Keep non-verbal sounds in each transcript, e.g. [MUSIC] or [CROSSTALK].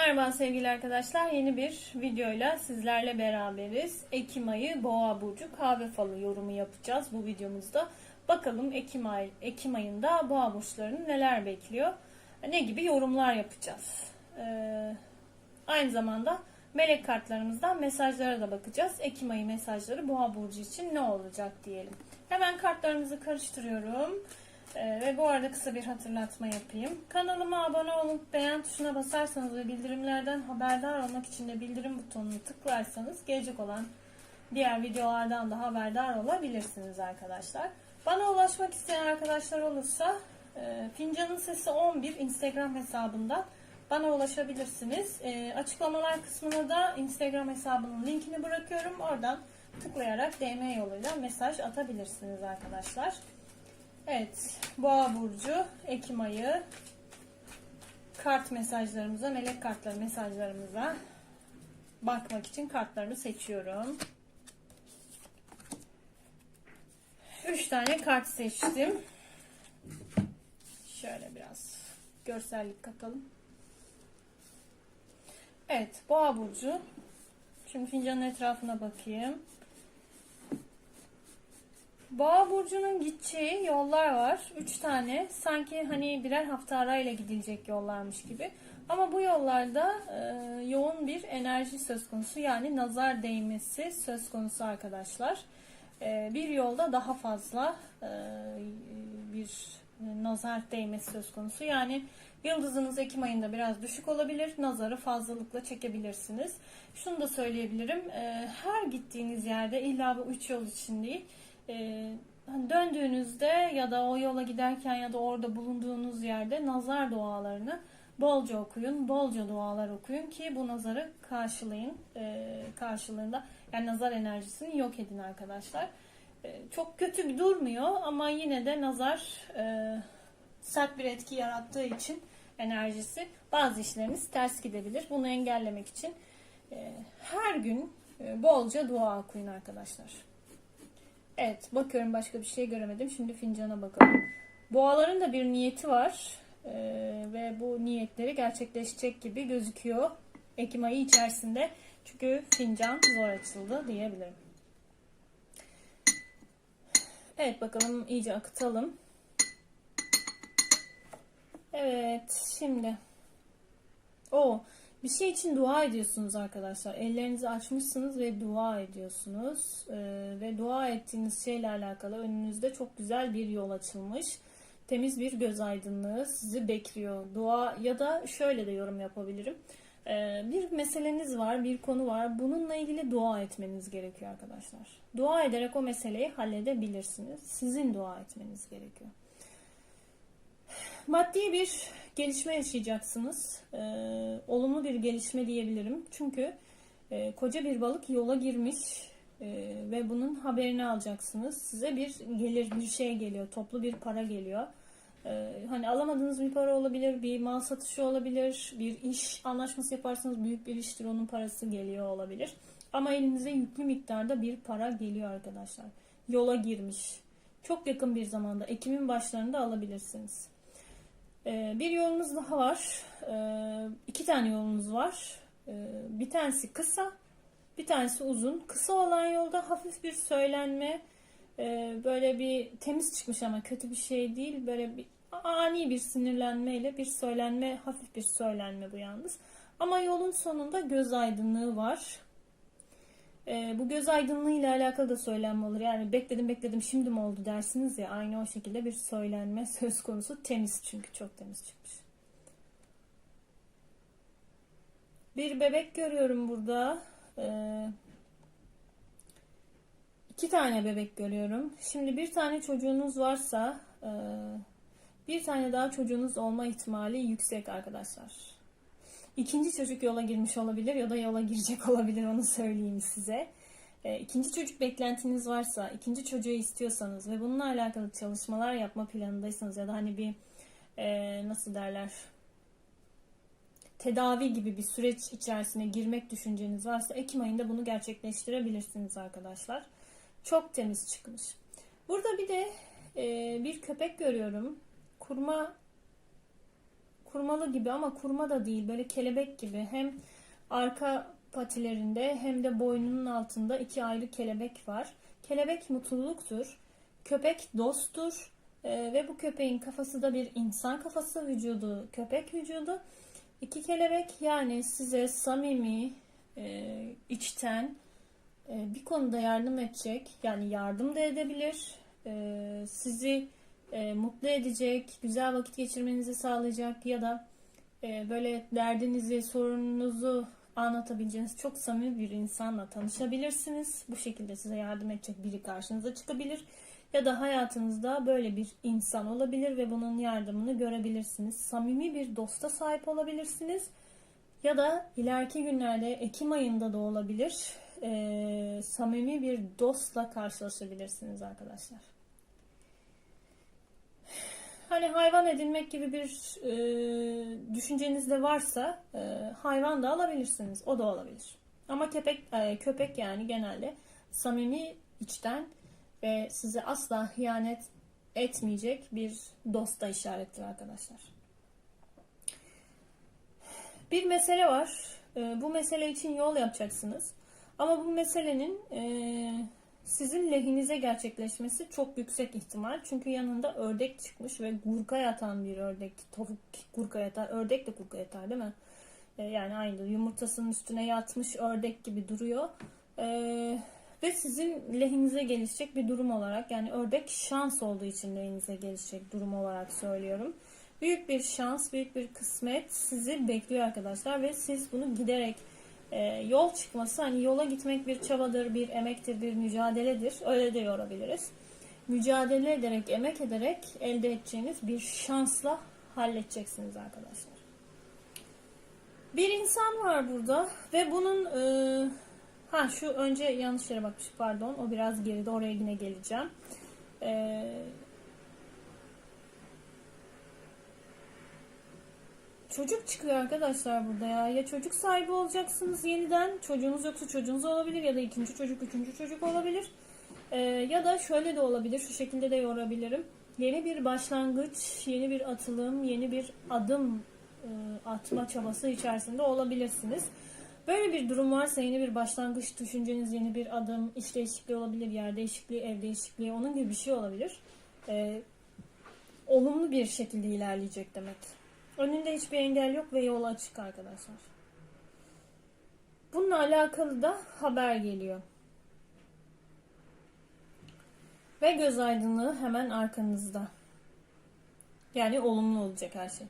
Merhaba sevgili arkadaşlar. Yeni bir videoyla sizlerle beraberiz. Ekim ayı Boğa burcu kahve falı yorumu yapacağız bu videomuzda. Bakalım Ekim ay Ekim ayında Boğa burçlarını neler bekliyor? Ne gibi yorumlar yapacağız? Ee, aynı zamanda melek kartlarımızdan mesajlara da bakacağız. Ekim ayı mesajları Boğa burcu için ne olacak diyelim. Hemen kartlarımızı karıştırıyorum. Ee, ve bu arada kısa bir hatırlatma yapayım. Kanalıma abone olup beğen tuşuna basarsanız ve bildirimlerden haberdar olmak için de bildirim butonunu tıklarsanız gelecek olan diğer videolardan da haberdar olabilirsiniz arkadaşlar. Bana ulaşmak isteyen arkadaşlar olursa e, Fincanın Sesi 11 Instagram hesabından bana ulaşabilirsiniz. E, açıklamalar kısmına da Instagram hesabının linkini bırakıyorum. Oradan tıklayarak DM yoluyla mesaj atabilirsiniz arkadaşlar. Evet, Boğa burcu Ekim ayı kart mesajlarımıza, melek kartları mesajlarımıza bakmak için kartlarını seçiyorum. 3 tane kart seçtim. Şöyle biraz görsellik katalım. Evet, Boğa burcu. Şimdi fincanın etrafına bakayım. Boğa burcunun gideceği yollar var. Üç tane. Sanki hani birer hafta arayla gidilecek yollarmış gibi. Ama bu yollarda e, yoğun bir enerji söz konusu. Yani nazar değmesi söz konusu arkadaşlar. E, bir yolda daha fazla e, bir nazar değmesi söz konusu. Yani yıldızınız Ekim ayında biraz düşük olabilir. Nazarı fazlalıkla çekebilirsiniz. Şunu da söyleyebilirim. E, her gittiğiniz yerde illa bu üç yol için değil e, hani döndüğünüzde ya da o yola giderken ya da orada bulunduğunuz yerde nazar dualarını bolca okuyun, bolca dualar okuyun ki bu nazarı karşılayın. E, karşılığında yani nazar enerjisini yok edin arkadaşlar. E, çok kötü bir durmuyor ama yine de nazar e, sert bir etki yarattığı için enerjisi bazı işleriniz ters gidebilir. Bunu engellemek için her gün bolca dua okuyun arkadaşlar. Evet bakıyorum başka bir şey göremedim. Şimdi fincana bakalım. Boğaların da bir niyeti var. Ee, ve bu niyetleri gerçekleşecek gibi gözüküyor. Ekim ayı içerisinde. Çünkü fincan zor açıldı diyebilirim. Evet bakalım iyice akıtalım. Evet şimdi. O bir şey için dua ediyorsunuz arkadaşlar. Ellerinizi açmışsınız ve dua ediyorsunuz. Ee, ve dua ettiğiniz şeyle alakalı önünüzde çok güzel bir yol açılmış. Temiz bir göz aydınlığı sizi bekliyor. Dua ya da şöyle de yorum yapabilirim. Ee, bir meseleniz var, bir konu var. Bununla ilgili dua etmeniz gerekiyor arkadaşlar. Dua ederek o meseleyi halledebilirsiniz. Sizin dua etmeniz gerekiyor. Maddi bir gelişme yaşayacaksınız. Ee, olumlu bir gelişme diyebilirim. Çünkü e, koca bir balık yola girmiş e, ve bunun haberini alacaksınız. Size bir gelir, bir şey geliyor, toplu bir para geliyor. Ee, hani alamadığınız bir para olabilir, bir mal satışı olabilir, bir iş anlaşması yaparsanız büyük bir iştir, onun parası geliyor olabilir. Ama elinize yüklü miktarda bir para geliyor arkadaşlar. Yola girmiş. Çok yakın bir zamanda, Ekim'in başlarında alabilirsiniz. Ee, bir yolunuz daha var. Ee, iki tane yolunuz var. Ee, bir tanesi kısa, bir tanesi uzun. Kısa olan yolda hafif bir söylenme, böyle bir temiz çıkmış ama kötü bir şey değil. Böyle bir ani bir sinirlenmeyle bir söylenme, hafif bir söylenme bu yalnız. Ama yolun sonunda göz aydınlığı var. E, bu göz aydınlığı ile alakalı da söylenme olur. Yani bekledim bekledim şimdi mi oldu dersiniz ya aynı o şekilde bir söylenme [LAUGHS] söz konusu. Temiz çünkü çok temiz çıkmış. Bir bebek görüyorum burada. Ee, iki tane bebek görüyorum. Şimdi bir tane çocuğunuz varsa e, bir tane daha çocuğunuz olma ihtimali yüksek arkadaşlar. İkinci çocuk yola girmiş olabilir ya da yola girecek olabilir onu söyleyeyim size. E, ikinci çocuk beklentiniz varsa, ikinci çocuğu istiyorsanız ve bununla alakalı çalışmalar yapma planındaysanız ya da hani bir e, nasıl derler tedavi gibi bir süreç içerisine girmek düşünceniz varsa Ekim ayında bunu gerçekleştirebilirsiniz arkadaşlar. Çok temiz çıkmış. Burada bir de e, bir köpek görüyorum. Kurma kurmalı gibi ama kurma da değil. Böyle kelebek gibi. Hem arka patilerinde hem de boynunun altında iki ayrı kelebek var. Kelebek mutluluktur. Köpek dosttur. Ee, ve bu köpeğin kafası da bir insan kafası, vücudu köpek vücudu. İki kelebek yani size samimi, e, içten e, bir konuda yardım edecek. Yani yardım da edebilir. E, sizi e, mutlu edecek, güzel vakit geçirmenizi sağlayacak ya da e, böyle derdinizi, sorununuzu anlatabileceğiniz çok samimi bir insanla tanışabilirsiniz. Bu şekilde size yardım edecek biri karşınıza çıkabilir. Ya da hayatınızda böyle bir insan olabilir ve bunun yardımını görebilirsiniz. Samimi bir dosta sahip olabilirsiniz. Ya da ileriki günlerde Ekim ayında da olabilir. Ee, samimi bir dostla karşılaşabilirsiniz arkadaşlar. Hani hayvan edinmek gibi bir e, düşünceniz de varsa e, hayvan da alabilirsiniz. O da olabilir. Ama köpek, e, köpek yani genelde samimi içten ve size asla hıyanet etmeyecek bir dosta işarettir arkadaşlar. Bir mesele var. E, bu mesele için yol yapacaksınız. Ama bu meselenin e, sizin lehinize gerçekleşmesi çok yüksek ihtimal. Çünkü yanında ördek çıkmış ve gurka yatan bir ördek. Tavuk gurka yatar. Ördek de gurka yatar değil mi? E, yani aynı yumurtasının üstüne yatmış ördek gibi duruyor. E, ve sizin lehinize gelişecek bir durum olarak yani ördek şans olduğu için lehinize gelişecek durum olarak söylüyorum. Büyük bir şans, büyük bir kısmet sizi bekliyor arkadaşlar ve siz bunu giderek e, yol çıkması hani yola gitmek bir çabadır, bir emektir, bir mücadeledir. Öyle de yorabiliriz. Mücadele ederek, emek ederek elde edeceğiniz bir şansla halledeceksiniz arkadaşlar. Bir insan var burada ve bunun e, ha şu önce yanlış yere bakmış pardon o biraz geride oraya yine geleceğim. E, Çocuk çıkıyor arkadaşlar burada ya. Ya çocuk sahibi olacaksınız yeniden. Çocuğunuz yoksa çocuğunuz olabilir ya da ikinci çocuk, üçüncü çocuk olabilir. Ee, ya da şöyle de olabilir. Şu şekilde de yorabilirim. Yeni bir başlangıç, yeni bir atılım, yeni bir adım e, atma çabası içerisinde olabilirsiniz. Böyle bir durum varsa yeni bir başlangıç düşünceniz, yeni bir adım, iş değişikliği olabilir, yer değişikliği, ev değişikliği, onun gibi bir şey olabilir. Ee, olumlu bir şekilde ilerleyecek demek. Önünde hiçbir engel yok ve yol açık arkadaşlar. Bununla alakalı da haber geliyor. Ve göz aydınlığı hemen arkanızda. Yani olumlu olacak her şey.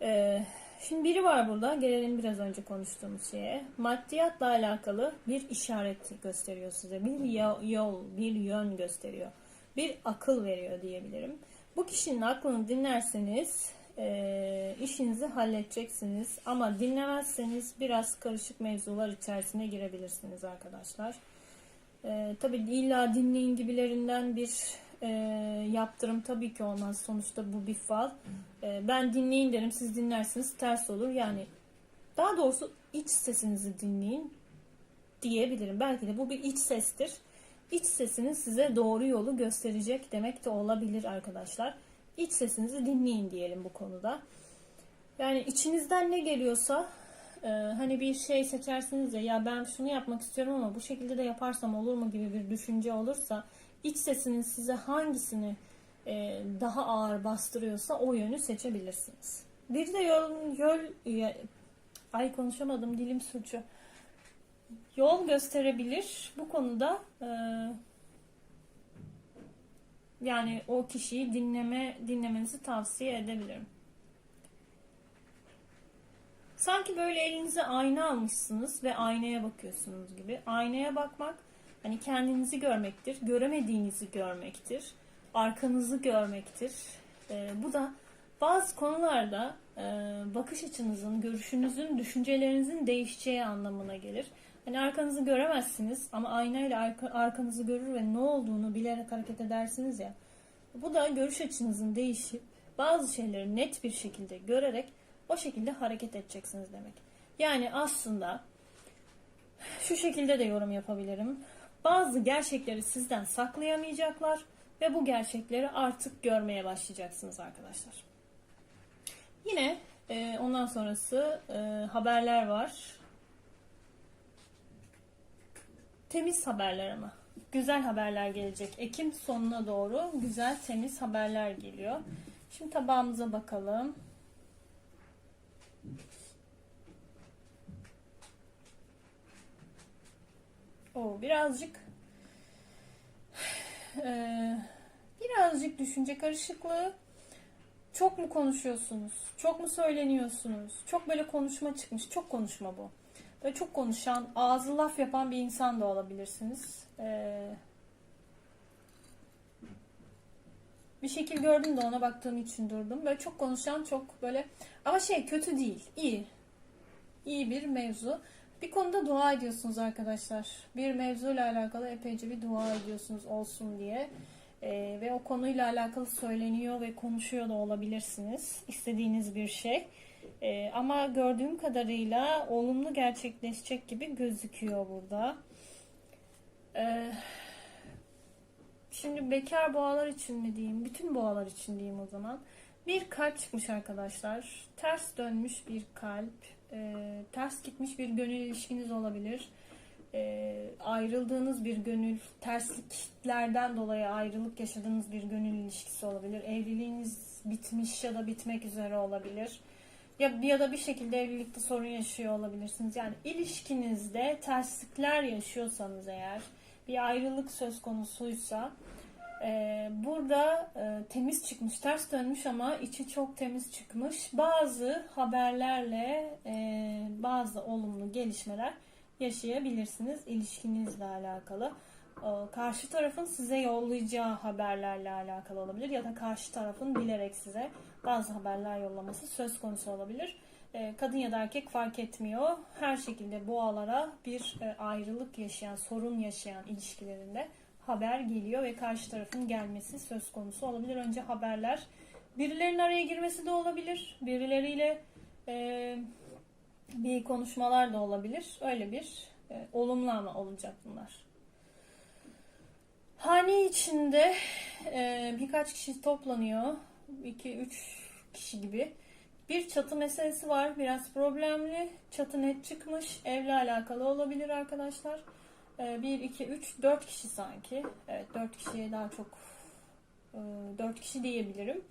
Ee, şimdi biri var burada. Gelelim biraz önce konuştuğumuz şeye. Maddiyatla alakalı bir işaret gösteriyor size. Bir yol, bir yön gösteriyor. Bir akıl veriyor diyebilirim. Bu kişinin aklını dinlerseniz e, işinizi halledeceksiniz. Ama dinlemezseniz biraz karışık mevzular içerisine girebilirsiniz arkadaşlar. E, tabii illa dinleyin gibilerinden bir e, yaptırım tabii ki olmaz. Sonuçta bu bir fal. E, ben dinleyin derim siz dinlersiniz ters olur. Yani daha doğrusu iç sesinizi dinleyin diyebilirim. Belki de bu bir iç sestir. İç sesiniz size doğru yolu gösterecek demek de olabilir arkadaşlar iç sesinizi dinleyin diyelim bu konuda. Yani içinizden ne geliyorsa e, hani bir şey seçersiniz ya ya ben şunu yapmak istiyorum ama bu şekilde de yaparsam olur mu gibi bir düşünce olursa iç sesinin size hangisini e, daha ağır bastırıyorsa o yönü seçebilirsiniz. Bir de yol, yol ay konuşamadım dilim suçu. Yol gösterebilir. Bu konuda e, yani o kişiyi dinleme dinlemenizi tavsiye edebilirim. Sanki böyle elinize ayna almışsınız ve aynaya bakıyorsunuz gibi. Aynaya bakmak hani kendinizi görmektir, göremediğinizi görmektir, arkanızı görmektir. Ee, bu da bazı konularda e, bakış açınızın, görüşünüzün, düşüncelerinizin değişeceği anlamına gelir. Hani arkanızı göremezsiniz ama aynayla arka, arkanızı görür ve ne olduğunu bilerek hareket edersiniz ya. Bu da görüş açınızın değişip bazı şeyleri net bir şekilde görerek o şekilde hareket edeceksiniz demek. Yani aslında şu şekilde de yorum yapabilirim. Bazı gerçekleri sizden saklayamayacaklar ve bu gerçekleri artık görmeye başlayacaksınız arkadaşlar. Yine Ee, ondan sonrası e, haberler var. Temiz haberler ama. Güzel haberler gelecek. Ekim sonuna doğru güzel temiz haberler geliyor. Şimdi tabağımıza bakalım. O birazcık [SIGHS] birazcık düşünce karışıklığı. Çok mu konuşuyorsunuz? Çok mu söyleniyorsunuz? Çok böyle konuşma çıkmış. Çok konuşma bu. Böyle çok konuşan, ağzı laf yapan bir insan da olabilirsiniz. Eee, bir şekil gördüm de ona baktığım için durdum. Böyle çok konuşan, çok böyle ama şey kötü değil, iyi. İyi bir mevzu. Bir konuda dua ediyorsunuz arkadaşlar. Bir mevzuyla alakalı epeyce bir dua ediyorsunuz olsun diye. Ee, ve o konuyla alakalı söyleniyor ve konuşuyor da olabilirsiniz. İstediğiniz bir şey. Ee, ama gördüğüm kadarıyla olumlu gerçekleşecek gibi gözüküyor burada. Ee, şimdi bekar boğalar için mi diyeyim? Bütün boğalar için diyeyim o zaman. Bir kalp çıkmış arkadaşlar. Ters dönmüş bir kalp. Ee, ters gitmiş bir gönül ilişkiniz olabilir. Ee, ayrıldığınız bir gönül, tersliklerden dolayı ayrılık yaşadığınız bir gönül ilişkisi olabilir. Evliliğiniz bitmiş ya da bitmek üzere olabilir. Ya, ya da bir şekilde evlilikte sorun yaşıyor olabilirsiniz. Yani ilişkinizde terslikler yaşıyorsanız eğer, bir ayrılık söz konusuysa ee, burada e, temiz çıkmış, ters dönmüş ama içi çok temiz çıkmış. Bazı haberlerle e, bazı olumlu gelişmeler yaşayabilirsiniz ilişkinizle alakalı. Ee, karşı tarafın size yollayacağı haberlerle alakalı olabilir ya da karşı tarafın bilerek size bazı haberler yollaması söz konusu olabilir. Ee, kadın ya da erkek fark etmiyor. Her şekilde boğalara bir e, ayrılık yaşayan, sorun yaşayan ilişkilerinde haber geliyor ve karşı tarafın gelmesi söz konusu olabilir. Önce haberler, birilerinin araya girmesi de olabilir. Birileriyle e, bir konuşmalar da olabilir. Öyle bir e, olumlu ama olacak bunlar. Hane içinde e, birkaç kişi toplanıyor. 2-3 kişi gibi. Bir çatı meselesi var. Biraz problemli. Çatı net çıkmış. Evle alakalı olabilir arkadaşlar. 1, 2, 3, 4 kişi sanki. Evet 4 kişiye daha çok 4 kişi diyebilirim.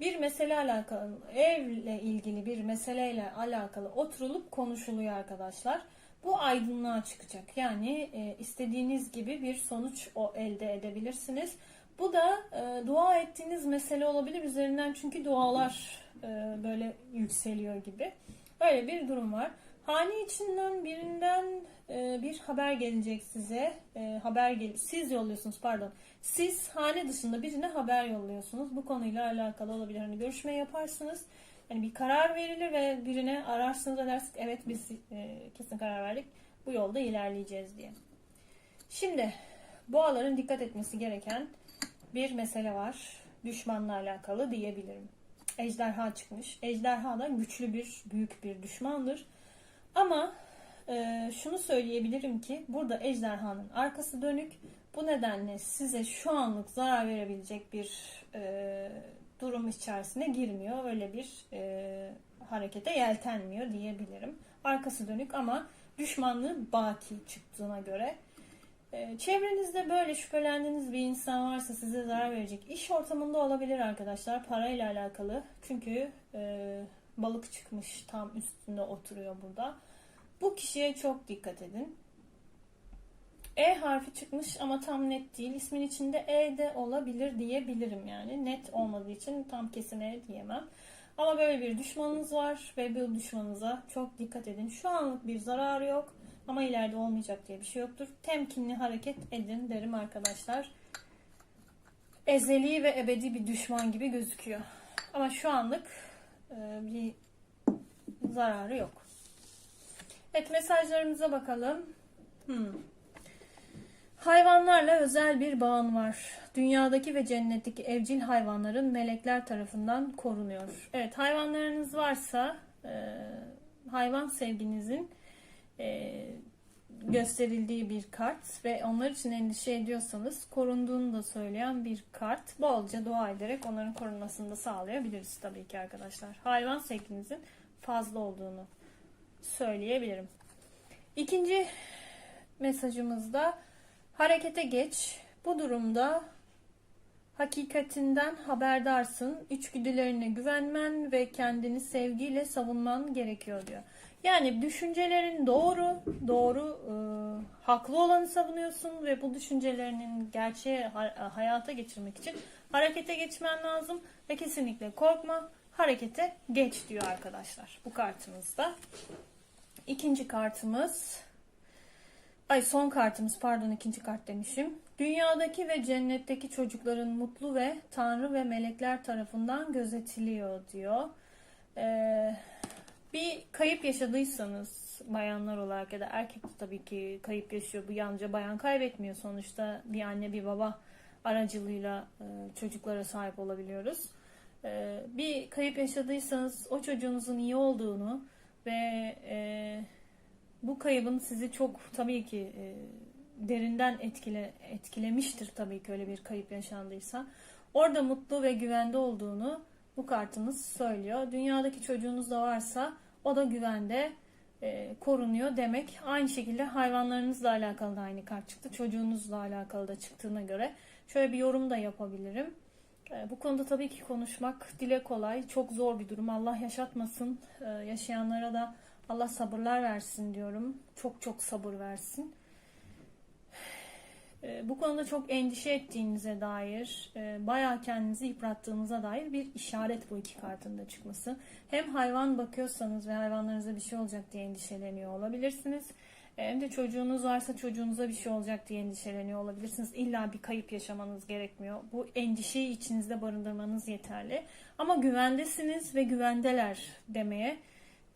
Bir mesele alakalı, evle ilgili bir meseleyle alakalı oturulup konuşuluyor arkadaşlar. Bu aydınlığa çıkacak. Yani e, istediğiniz gibi bir sonuç o elde edebilirsiniz. Bu da e, dua ettiğiniz mesele olabilir. Üzerinden çünkü dualar e, böyle yükseliyor gibi. Öyle bir durum var. Hane içinden birinden e, bir haber gelecek size. E, haber gel siz yolluyorsunuz pardon. Siz hane dışında birine haber yolluyorsunuz. Bu konuyla alakalı olabilir. Hani görüşme yaparsınız. Hani bir karar verilir ve birine ararsınız ve dersiniz evet biz e, kesin karar verdik. Bu yolda ilerleyeceğiz diye. Şimdi boğaların dikkat etmesi gereken bir mesele var. Düşmanla alakalı diyebilirim. Ejderha çıkmış. Ejderha da güçlü bir, büyük bir düşmandır. Ama e, şunu söyleyebilirim ki burada ejderhanın arkası dönük. Bu nedenle size şu anlık zarar verebilecek bir e, durum içerisine girmiyor. Öyle bir e, harekete yeltenmiyor diyebilirim. Arkası dönük ama düşmanlığı baki çıktığına göre. E, çevrenizde böyle şüphelendiğiniz bir insan varsa size zarar verecek iş ortamında olabilir arkadaşlar. Parayla alakalı. Çünkü e, balık çıkmış tam üstünde oturuyor burada. Bu kişiye çok dikkat edin. E harfi çıkmış ama tam net değil. İsmin içinde E de olabilir diyebilirim yani. Net olmadığı için tam kesin E diyemem. Ama böyle bir düşmanınız var ve bu düşmanınıza çok dikkat edin. Şu anlık bir zararı yok ama ileride olmayacak diye bir şey yoktur. Temkinli hareket edin derim arkadaşlar. Ezeli ve ebedi bir düşman gibi gözüküyor. Ama şu anlık e, bir zararı yok. Evet mesajlarımıza bakalım. Hmm. Hayvanlarla özel bir bağın var. Dünyadaki ve cennetteki evcil hayvanların melekler tarafından korunuyor. Evet hayvanlarınız varsa e, hayvan sevginizin e, gösterildiği bir kart ve onlar için endişe ediyorsanız korunduğunu da söyleyen bir kart. Bolca dua ederek onların korunmasını da sağlayabiliriz tabii ki arkadaşlar. Hayvan sevginizin fazla olduğunu söyleyebilirim. İkinci mesajımızda harekete geç. Bu durumda hakikatinden haberdarsın. İçgüdülerine güvenmen ve kendini sevgiyle savunman gerekiyor diyor. Yani düşüncelerin doğru, doğru, e, haklı olanı savunuyorsun ve bu düşüncelerinin gerçeğe ha- hayata geçirmek için harekete geçmen lazım ve kesinlikle korkma, harekete geç diyor arkadaşlar bu kartımızda. İkinci kartımız Ay son kartımız pardon ikinci kart demişim. Dünyadaki ve cennetteki çocukların mutlu ve Tanrı ve melekler tarafından gözetiliyor diyor. Ee, bir kayıp yaşadıysanız bayanlar olarak ya da erkek de tabii ki kayıp yaşıyor. Bu yalnızca bayan kaybetmiyor sonuçta bir anne bir baba aracılığıyla e, çocuklara sahip olabiliyoruz. Ee, bir kayıp yaşadıysanız o çocuğunuzun iyi olduğunu ve e, bu kaybın sizi çok tabii ki e, derinden etkile, etkilemiştir tabii ki öyle bir kayıp yaşandıysa. Orada mutlu ve güvende olduğunu bu kartımız söylüyor. Dünyadaki çocuğunuz da varsa o da güvende e, korunuyor demek. Aynı şekilde hayvanlarınızla alakalı da aynı kart çıktı. Çocuğunuzla alakalı da çıktığına göre şöyle bir yorum da yapabilirim. E, Bu konuda tabii ki konuşmak dile kolay. Çok zor bir durum. Allah yaşatmasın. E, Yaşayanlara da Allah sabırlar versin diyorum. Çok çok sabır versin. E, Bu konuda çok endişe ettiğinize dair, e, bayağı kendinizi yıprattığınıza dair bir işaret bu iki kartın da çıkması. Hem hayvan bakıyorsanız ve hayvanlarınıza bir şey olacak diye endişeleniyor olabilirsiniz. Hem de çocuğunuz varsa çocuğunuza bir şey olacak diye endişeleniyor olabilirsiniz. İlla bir kayıp yaşamanız gerekmiyor. Bu endişeyi içinizde barındırmanız yeterli. Ama güvendesiniz ve güvendeler demeye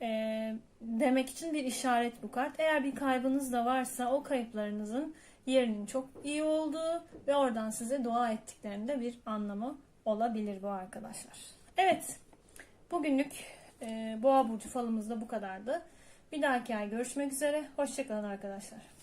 e, demek için bir işaret bu kart. Eğer bir kaybınız da varsa o kayıplarınızın yerinin çok iyi olduğu ve oradan size dua ettiklerinde bir anlamı olabilir bu arkadaşlar. Evet, bugünlük e, Boğa Burcu falımız da bu kadardı. Bir dahaki ay görüşmek üzere. Hoşçakalın arkadaşlar.